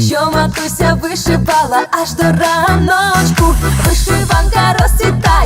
що матуся вишивала аж до раночку. Вишиванка розцвітає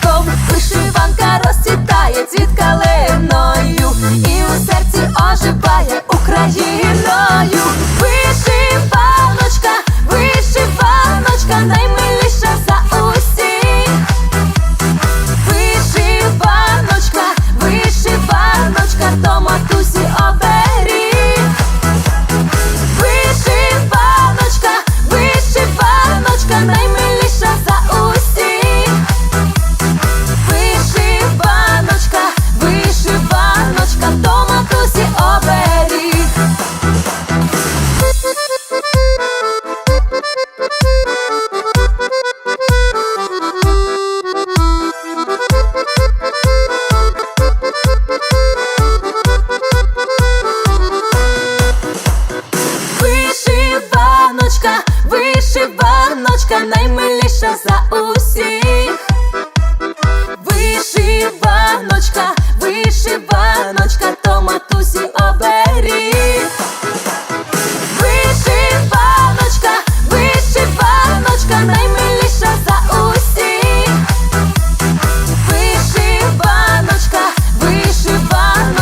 Вишиваночка, наймиліша за усіх. Вишиваночка, вишиваночка, то матусі оберіг. Вишиваночка, вишиваночка, наймиліша за усіх. Вишиваночка, вишиваночка.